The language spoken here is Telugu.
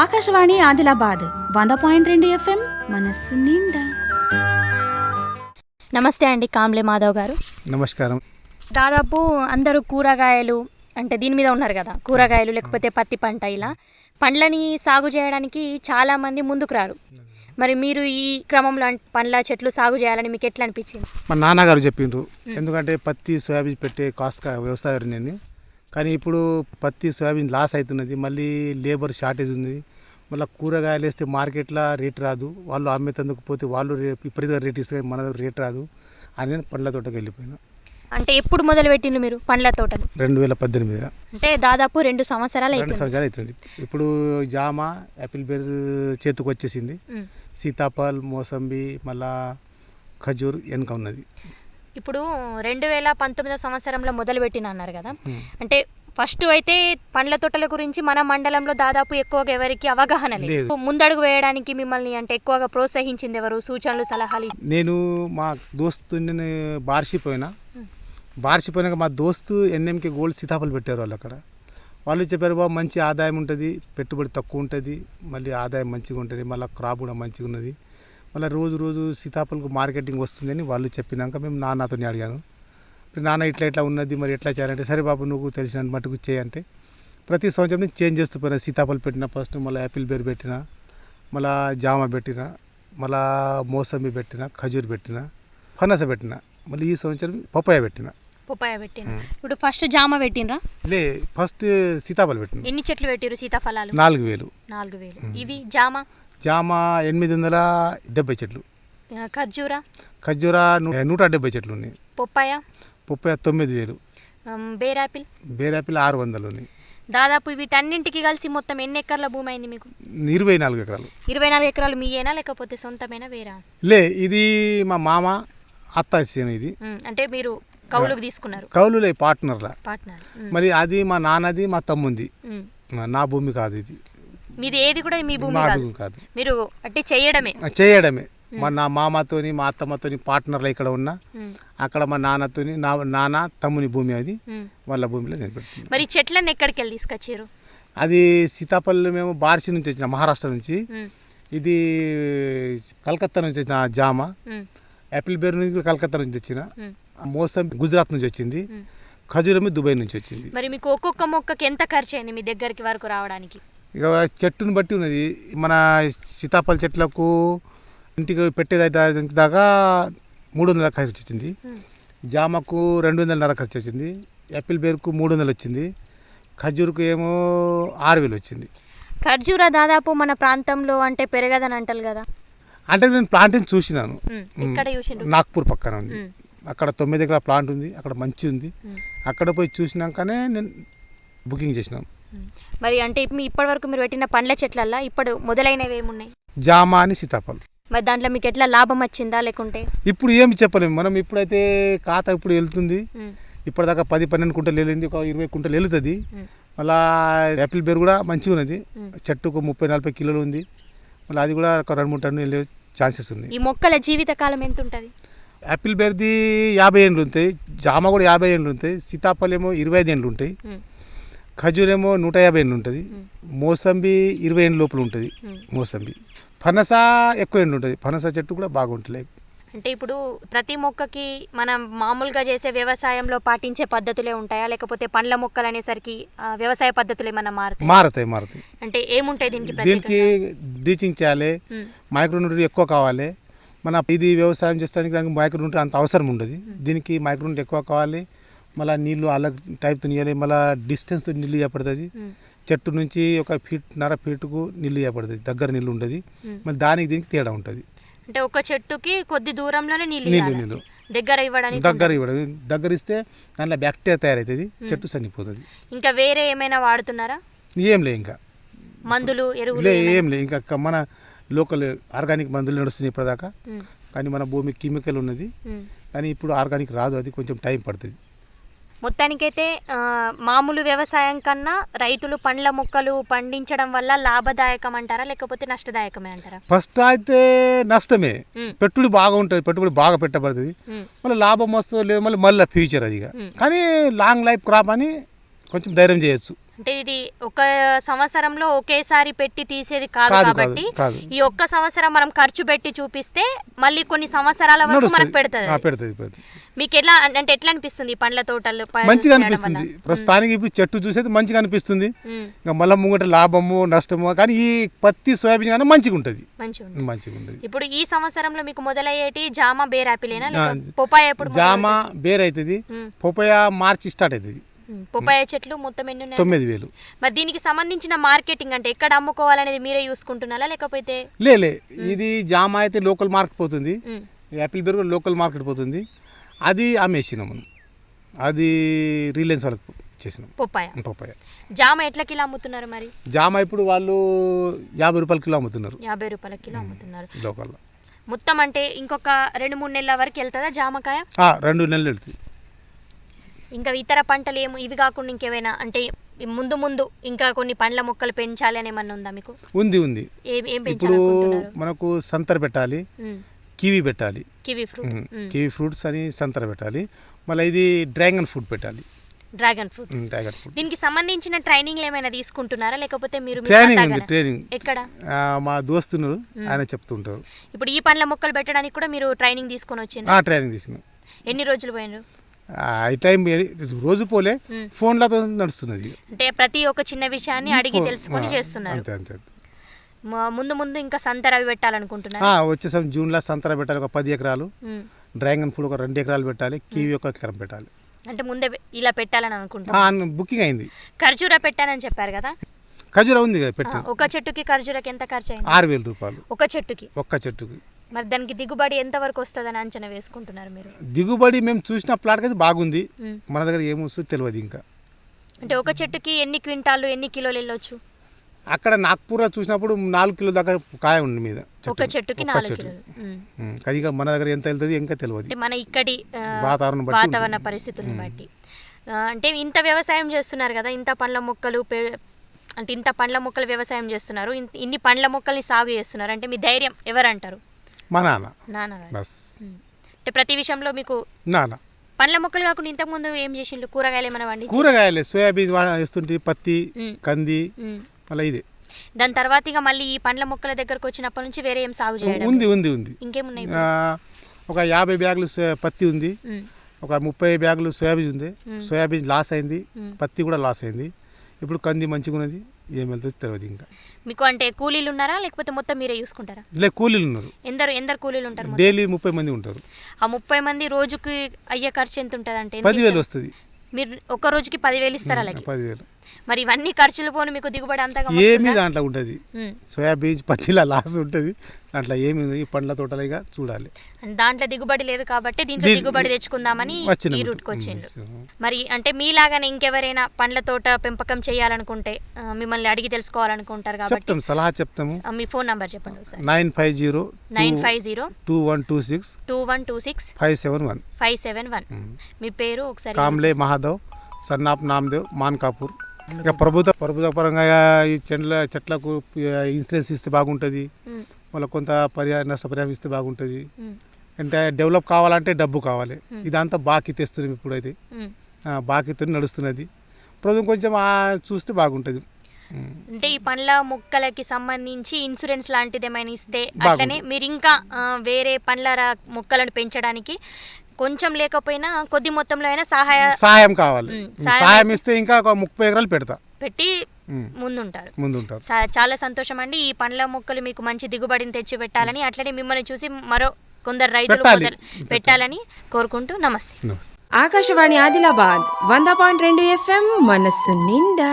ఆకాశవాణి ఆదిలాబాద్ వంద పాయింట్ రెండు ఎఫ్ఎం మనస్సు నిండా. నమస్తే అండి కాంబ్లే మాధవ్ గారు. నమస్కారం. దాదాపు అందరూ కూరగాయలు అంటే దీని మీద ఉన్నారు కదా కూరగాయలు లేకపోతే పత్తి పంట ఇలా. పండ్లని సాగు చేయడానికి చాలామంది ముందుకు రారు. మరి మీరు ఈ క్రమంలో పండ్ల చెట్లు సాగు చేయాలని మీకు ఎట్లా అనిపించింది? మా నాన్నగారు చెప్పిండ్రు. ఎందుకంటే పత్తి సోయాబీన్ పెట్టే కాస్త వ్యవసాయం నేను కానీ ఇప్పుడు పత్తి సోయాబీన్ లాస్ అవుతున్నది. మళ్ళీ లేబర్ షార్టేజ్ ఉంది. మళ్ళీ కూరగాయలు వేస్తే మార్కెట్లో రేట్ రాదు. వాళ్ళు అమ్మేతందుకు పోతే వాళ్ళు విపరీతంగా రేట్ ఇస్తే మన దగ్గర రేట్ రాదు. అని నేను పండ్ల తోటకి వెళ్ళిపోయినా. అంటే ఎప్పుడు మొదలు పెట్టిండ్రు మీరు పండ్ల తోటలు? రెండు వేల పద్దెనిమిదిలో అంటే దాదాపు రెండు సంవత్సరాలు రెండు సంవత్సరాలు అవుతుంది ఇప్పుడు జామ యాపిల్ బేర్ చేతికి వచ్చేసింది. సీతాఫల్ మోసంబి మళ్ళా ఖజూర్ వెనుక ఉన్నది. ఇప్పుడు రెండు వేల పంతొమ్మిదో సంవత్సరంలో మొదలు పెట్టిన అన్నారు కదా. అంటే ఫస్ట్ అయితే పండ్ల తోటల గురించి మన మండలంలో దాదాపు ఎక్కువగా ఎవరికి అవగాహన లేదు. ముందడుగు వేయడానికి మిమ్మల్ని అంటే ఎక్కువగా ప్రోత్సహించింది ఎవరు? సూచనలు సలహాలు నేను మా దోస్తు నేను బార్షిపోయినా బార్షిపోయినాక మా దోస్తు ఎన్ఎంకే గోల్డ్ సీతాఫలం పెట్టారు వాళ్ళు అక్కడ. వాళ్ళు చెప్పారు బాబు మంచి ఆదాయం ఉంటుంది పెట్టుబడి తక్కువ ఉంటుంది మళ్ళీ ఆదాయం మంచిగా ఉంటుంది మళ్ళీ క్రాప్ కూడా మంచిగా ఉన్నది. మళ్ళీ రోజు రోజు సీతాఫలకు మార్కెటింగ్ వస్తుందని వాళ్ళు చెప్పినాక మేము నాన్నతో అడిగాను. ఇప్పుడు నాన్న ఇట్లా ఇట్లా ఉన్నది మరి ఎట్లా చేయాలంటే సరే బాబు నువ్వు తెలిసిన మటుకు చేయంటే ప్రతి సంవత్సరం నేను చేంజ్ చేస్తూ పోయినా. సీతాఫలం పెట్టిన ఫస్ట్ మళ్ళీ యాపిల్ బేర్ పెట్టిన మళ్ళా జామ పెట్టిన మళ్ళా మోసంబి పెట్టిన ఖజూర్ పెట్టిన ఫనస పెట్టిన మళ్ళీ ఈ సంవత్సరం పప్పాయ పెట్టిన. పుప్పాయ పెట్టిన. ఇప్పుడు ఫస్ట్ జామ పెట్టినరా లే ఫస్ట్ సీతాఫలం పెట్టిన. ఎన్ని చెట్లు పెట్టిరు సీతాఫలాలు? నాలుగు వేలు. నాలుగు వేలు. ఇవి జామ? జామ ఎనిమిది వందల డెబ్బై చెట్లు. ఖర్జూర? ఖర్జూర నూట డెబ్బై చెట్లు ఉన్నాయి. పొప్పాయ? పప్పాయ తొమ్మిది వేలు. బేరాపిల్? బేరాపిల్ ఆరు వందలు ఉన్నాయి. దాదాపు వీటన్నింటికి కలిసి మొత్తం ఎన్ని ఎకర్ల భూమి అయింది మీకు? ఇరవై నాలుగు ఎకరాలు. ఇరవై నాలుగు ఎకరాలు మీయేనా లేకపోతే సొంతమేనా వేరా? లే ఇది మా మామ అత్త ఇది. అంటే మీరు కౌలుకు తీసుకున్నారు. కౌలులే పార్ట్నర్లా. పార్ట్నర్ మరి అది మా నాన్నది మా తమ్ముంది. నా భూమి కాదు ఇది. మీది ఏది కూడా మీ భూమి కాదు. మీరు అంటే చేయడమే. చేయడమే. మా నా మామతోని మా అత్తమ్మతోని పార్ట్నర్లు ఇక్కడ ఉన్నా అక్కడ మా నాన్నతోని నా నాన్న తమ్ముని భూమి అది. వాళ్ళ భూమిలో పెడుతున్నాను మరి ఈ చెట్లన్నీ ఎక్కడికి వెళ్ళి తీసుకొచ్చారు? అది సీతాపల్లి మేము బార్షి నుంచి వచ్చిన మహారాష్ట్ర నుంచి. ఇది కలకత్తా నుంచి వచ్చిన జామ యాపిల్ బేర్ నుంచి కలకత్తా నుంచి వచ్చిన మోసం గుజరాత్ నుంచి వచ్చింది. ఖజూరమి దుబాయ్ నుంచి వచ్చింది. మరి మీకు ఒక్కొక్క మొక్కకి ఎంత ఖర్చు అయింది మీ దగ్గరికి వరకు రావడానికి? ఇక చెట్టుని బట్టి ఉన్నది. మన సీతాఫల చెట్లకు ఇంటికి పెట్టేదైతే దాకా మూడు వందల ఖర్చు వచ్చింది. జామకు రెండు వందలన్నర ఖర్చు వచ్చింది. యాపిల్ బేర్కు మూడు వందలు వచ్చింది. ఖజూర్కు ఏమో ఆరు వేలు వచ్చింది. ఖర్జూర దాదాపు మన ప్రాంతంలో అంటే పెరగదని అంటారు కదా? అంటే నేను ప్లాంట్ని చూసినాను. నాగ్పూర్ పక్కన ఉంది. అక్కడ తొమ్మిది ఎకరాల ప్లాంట్ ఉంది. అక్కడ మంచి ఉంది. అక్కడ పోయి చూసినాకనే నేను బుకింగ్ చేసినాం. ఉమ్. మరి అంటే మీ ఇప్పటి వరకు మీరు పెట్టిన పండ్ల చెట్లల్లో ఇప్పుడు మొదలైనవి ఏమున్నాయి? జామ అని సీతాఫలం. మరి దాంట్లో మీకు ఎట్లా లాభం వచ్చిందా లేకుంటే? ఇప్పుడు ఏమి చెప్పలేము. మనం ఇప్పుడైతే ఖాతా ఇప్పుడు వెళ్తుంది. ఇప్పటిదాకా పది పన్నెండు కుంటలు వెళ్ళింది. ఒక ఇరవై కుంటలు వెళ్తుంది. మళ్ళా యాపిల్ బేర్ కూడా మంచిగా ఉన్నది. ఉమ్. చెట్టుకు ముప్పై నలభై కిలోలు ఉంది. మళ్ళీ అది కూడా ఒక రెండు మూడు టన్ను వెళ్ళే ఛాన్సెస్ ఉన్నాయి. ఈ మొక్కల జీవితకాలం ఎంత ఉంటుంది? యాపిల్ బేర్ది యాభై ఏండ్లు ఉంటాయి. జామ కూడా యాభై ఏండ్లు ఉంటాయి. సీతాఫలం ఏమో ఇరవై ఐదు ఏండ్లు ఉంటాయి. ఉమ్, ఖజూర్ ఏమో నూట యాభై ఏండ్లు ఉంటుంది. మోసంబి ఇరవై ఏండ్ల లోపల ఉంటుంది. మోసంబి. ఫనస ఎక్కువ ఎండు ఉంటుంది. ఫనస చెట్టు కూడా బాగుంటుంది అంటే ఇప్పుడు ప్రతి మొక్కకి మనం మామూలుగా చేసే వ్యవసాయంలో పాటించే పద్ధతులే ఉంటాయా? లేకపోతే పండ్ల మొక్కలు అనేసరికి వ్యవసాయ పద్ధతులు ఏమన్నా మారుతాయి? మారుతాయి మారుతాయి. అంటే ఏముంటాయి దీనికి దీనికి? డీచింగ్ చేయాలి మైక్రోన్యూట్రీ ఎక్కువ కావాలి. మన ఇది వ్యవసాయం చేస్తానికి దానికి మైక్రోన్యూట్రీ అంత అవసరం ఉండదు. దీనికి మైక్రోన్యూట్రీ ఎక్కువ కావాలి. మళ్ళీ నీళ్ళు అలా టైప్తో నీయాలి మళ్ళీ డిస్టెన్స్తో నీళ్ళు చేపడుతుంది చెట్టు నుంచి ఒక ఫీట్ నర ఫీటుకు నీళ్ళు చేపడుతుంది దగ్గర నీళ్ళు ఉంటుంది. మళ్ళీ దానికి దీనికి తేడా ఉంటుంది. అంటే ఒక చెట్టుకి కొద్ది దూరంలోనే నీళ్ళు నీళ్ళు ఇవ్వాలి. నీళ్ళు. దగ్గర ఇవ్వడానికి దగ్గర ఇవ్వడం. దగ్గర ఇస్తే దాంట్లో బ్యాక్టీరియా తయారవుతుంది చెట్టు చనిపోతుంది. ఇంకా వేరే ఏమైనా వాడుతున్నారా? ఏం లే ఇంకా. మందులు ఎరువులు? ఏం లే. ఇంకా మన లోకల్ ఆర్గానిక్ మందులు నడుస్తున్నాయి ఇప్పటిదాకా. కానీ మన భూమి కెమికల్ ఉన్నది. కానీ ఇప్పుడు ఆర్గానిక్ రాదు అది కొంచెం టైం పడుతుంది. మొత్తానికైతే మామూలు వ్యవసాయం కన్నా రైతులు పండ్ల మొక్కలు పండించడం వల్ల లాభదాయకం అంటారా లేకపోతే నష్టదాయకమే అంటారా? ఫస్ట్ అయితే నష్టమే. పెట్టుబడి బాగా ఉంటుంది పెట్టుబడి బాగా పెట్టబడుతుంది. మళ్ళీ లాభం వస్తుందో లేదు మళ్ళీ మళ్ళీ ఫ్యూచర్ అది. కానీ లాంగ్ లైఫ్ క్రాప్ అని కొంచెం ధైర్యం చేయొచ్చు. అంటే ఇది ఒక సంవత్సరంలో ఒకేసారి పెట్టి తీసేది కాదు కాబట్టి. ఈ ఒక్క సంవత్సరం మనం ఖర్చు పెట్టి చూపిస్తే మళ్ళీ కొన్ని సంవత్సరాల వరకు మనకు. పెడుతుంది. మీకు ఎట్లా అంటే ఎట్లా అనిపిస్తుంది ఈ పండ్ల తోటలు మంచిగా అనిపిస్తుంది? ప్రస్తుతానికి ఇప్పుడు చెట్టు చూసేది మంచిగా అనిపిస్తుంది. ఇంకా మళ్ళీ ముంగట లాభము నష్టము కానీ ఈ పత్తి సోయాబీన్ కానీ మంచిగా ఉంటుంది. మంచిగా ఉంటుంది. ఇప్పుడు ఈ సంవత్సరంలో మీకు మొదలయ్యేటి జామ బేర్ యాపిలేనా ఆ, లేక పొపాయ ఎప్పుడు జామ బేర్ అవుతుంది. పొపయ మార్చి స్టార్ట్ అవుతుంది పొపాయ చెట్లు మొత్తం ఎన్ని ఉన్నాయి? తొమ్మిది వేలు. మరి దీనికి సంబంధించిన మార్కెటింగ్ అంటే ఎక్కడ అమ్ముకోవాలనేది మీరే చూసుకుంటున్నారా లేకపోతే? లేలే ఇది జామ అయితే లోకల్ మార్కెట్ పోతుంది. యాపిల్ బేర్ కూడా లోకల్ మార్కెట్ పోతుంది. అది అమ్మేసినాం మనం. అది రిలయన్స్ వాళ్ళకి చేసినాం. పొపాయ. పప్పాయ జామ ఎట్లా కిలో అమ్ముతున్నారు మరి? జామ ఇప్పుడు వాళ్ళు యాభై రూపాయల కిలో అమ్ముతున్నారు. యాభై రూపాయల కిలో అమ్ముతున్నారు. లోకల్లో. మొత్తం అంటే ఇంకొక రెండు మూడు నెలల వరకు వెళ్తుందా జామకాయ? రెండు నెలలు వెళ్తుంది. ఇంకా ఇతర పంటలు ఏమి ఇవి కాకుండా ఇంకేమైనా అంటే ముందు ముందు ఇంకా కొన్ని పండ్ల మొక్కలు పెంచాలి అని ఏమన్నా ఉందా మీకు? ఉంది ఉంది. ఇప్పుడు మనకు సంతర పెట్టాలి కివి పెట్టాలి. కివి ఫ్రూట్ కివి ఫ్రూట్స్ అని సంతర పెట్టాలి. మళ్ళీ ఇది డ్రాగన్ ఫ్రూట్ పెట్టాలి. Dragon fruit. Dragon fruit. దీనికి సంబంధించిన ట్రైనింగ్ ఏమైనా తీసుకుంటున్నారా? లేకపోతే మీరు ట్రైనింగ్ ఉంది? ట్రైనింగ్ ఎక్కడ? మా దోస్తున్నారు ఆయన చెప్తుంటారు. ఇప్పుడు ఈ పండ్ల మొక్కలు పెట్టడానికి కూడా మీరు ట్రైనింగ్ తీసుకొని వచ్చిండ్రు? ఆ, ట్రైనింగ్ తీసినాం ఎన్ని రోజులు పోయినారు టైం రోజు పోలే. ఫోన్లతో నడుస్తున్నది. అంటే ప్రతి ఒక్క చిన్న విషయాన్ని అడిగి తెలుసుకొని చేస్తున్నారు. అంతే అంతే ముందు ముందు ఇంకా సంతర అవి పెట్టాలనుకుంటున్నారు. ఆ, వచ్చే సం జూన్లో సంతర పెట్టాలి ఒక పది ఎకరాలు. డ్రాగన్ ఫ్రూట్ ఒక రెండు ఎకరాలు పెట్టాలి కివి ఒక ఎకరం పెట్టాలి. అంటే ముందే ఇలా పెట్టాలని అన్న- బుకింగ్ అయింది. ఖర్జూర పెట్టానని చెప్పారు కదా? ఖజూరా ఉంది కదా ఆ, పెట్టి ఒక చెట్టుకి ఖర్జూరకి ఎంత ఖర్చు అయింది? ఆరు వేల రూపాయలు. ఒక చెట్టుకి? ఒక్క చెట్టుకి. మరి దానికి దిగుబడి ఎంత వరకు వస్తుందని అంచనా వేసుకుంటున్నారు మీరు? దిగుబడి మేము చూసిన ప్లాట్కి అయితే బాగుంది. మన దగ్గర ఏమొస్తుందో తెలియదు ఇంకా. అంటే ఒక చెట్టుకి ఎన్ని క్వింటాలు ఎన్ని కిలోలు వెళ్ళొచ్చు? అక్కడ నాగ్పూర్ చూసినప్పుడు నాలుగు కిలో దాకా కాయ ఉంది మీద ఒక చెట్టుకి నాలుగు. కిలోలు. మన దగ్గర ఎంత వెళ్తుంది ఇంకా తెలియదు. అంటే మన ఇక్కడి వాతావరణం వాతావరణ. పరిస్థితులను బట్టి. అంటే ఇంత వ్యవసాయం చేస్తున్నారు కదా ఇంత పండ్ల మొక్కలు అంటే ఇంత పండ్ల మొక్కలు వ్యవసాయం చేస్తున్నారు ఇన్- ఇన్ని పండ్ల మొక్కల్ని సాగు చేస్తున్నారు. అంటే మీ ధైర్యం ఎవరంటారు? మా నాన్న. బస్. అంటే ప్రతి విషయంలో మీకు నాన్న. పండ్ల మొక్కలు కాకుండా ఇంతకుముందు ఏం చేసిండ్రు? కూరగాయలు ఏమైనా వండి కూరగాయలే సోయాబీన్ వేస్తుంటే పత్తి. కంది మళ్ళీ ఇది. దాని తర్వాత ఇక మళ్ళీ ఈ పండ్ల మొక్కల దగ్గరకు వచ్చినప్పటి నుంచి వేరే ఏం సాగు చేయడం ఉంది ఉంది ఉంది. ఇంకేమున్నాయి ఒక యాభై బ్యాగులు పత్తి ఉంది. ఒక ముప్పై బ్యాగులు సోయాబీన్ ఉంది. సోయాబీన్ లాస్ అయింది. పత్తి కూడా లాస్ అయింది. ఇప్పుడు కంది మంచిగా ఉన్నది ఏం వెళ్తుందో తెలియదు ఇంకా. మీకు అంటే కూలీలు ఉన్నారా లేకపోతే మొత్తం మీరే చూసుకుంటారా? లే కూలీలు ఉన్నారు ఎందరు ఎందరు కూలీలు ఉంటారు? డైలీ ముప్పై మంది ఉంటారు. ఆ ముప్పై మంది రోజుకి అయ్యే ఖర్చు ఎంత ఉంటుంది అంటే పదివేలు వస్తుంది. మీరు ఒక రోజుకి పదివేలు ఇస్తారా అలాగే? పదివేలు. మరి ఇవన్నీ ఖర్చులు పోను మీకు దిగుబడి అంతగా ఏమీ? దాంట్లో ఉంటుంది. ఉమ్. సోయాబీన్ పత్తిలా లాస్ ఉంటుంది. దాంట్లో ఏమి? ఈ పండ్ల తోటలు ఇక చూడాలి. దాంట్లో దిగుబడి లేదు కాబట్టి దీంట్లో దిగుబడి తెచ్చుకుందామని వచ్చిన ఈ రూట్కి. వచ్చిండ్రు మరి అంటే మీలాగానే ఇంకెవరైనా పండ్ల తోట పెంపకం చేయాలనుకుంటే మిమ్మల్ని అడిగి తెలుసుకోవాలనుకుంటారు కాబట్టి చెప్తాం సలహా చెప్తాము. మీ ఫోన్ నంబర్ చెప్పండి ఒకసారి. Nine five zero nine five zero two one two six two one two six five seven one. Five seven one. మీ పేరు ఒకసారి కామ్లే మహాదేవ్ సన్నాప్ నామదేవ్ మాన్కాపూర్. ఇక ప్రభుత్వ ప్రభుత్వ పరంగా ఈ చెట్ల చెట్లకు ఇన్సూరెన్స్ ఇస్తే బాగుంటుంది. ఉమ్, మళ్ళీ కొంత పర్యా నష్టపరిహారం ఇస్తే బాగుంటుంది. అంటే డెవలప్ కావాలంటే డబ్బు కావాలి. ఇదంతా బాకీ తెస్తున్నాం ఇప్పుడైతే. ఉమ్. ఆ, బాకీతో నడుస్తున్నది. ప్రభుత్వం కొంచెం చూస్తే బాగుంటుంది. అంటే ఈ పండ్ల మొక్కలకి సంబంధించి ఇన్సూరెన్స్ లాంటిది ఏమైనా ఇస్తే. అట్లనే మీరు ఇంకా వేరే పండ్ల మొక్కలను పెంచడానికి కొంచెం లేకపోయినా కొద్ది మొత్తంలో అయినా సహాయ సహాయం కావాలి. సహాయం ఇస్తే ఇంకా ఒక ముప్పై ఎకరాలు పెడతా. పెట్టి ముందుంటారు. ముందుంటారు. చాలా సంతోషం అండి ఈ పండ్ల మొక్కలు మీకు మంచి దిగుబడిని తెచ్చి పెట్టాలని అట్లనే మిమ్మల్ని చూసి మరో కొందరు రైతులు పెట్టాలని కోరుకుంటూ నమస్తే. నమస్తే. ఆకాశవాణి ఆదిలాబాద్ వంద పాయింట్ రెండు ఎఫ్ఎం మనస్సు నిండా.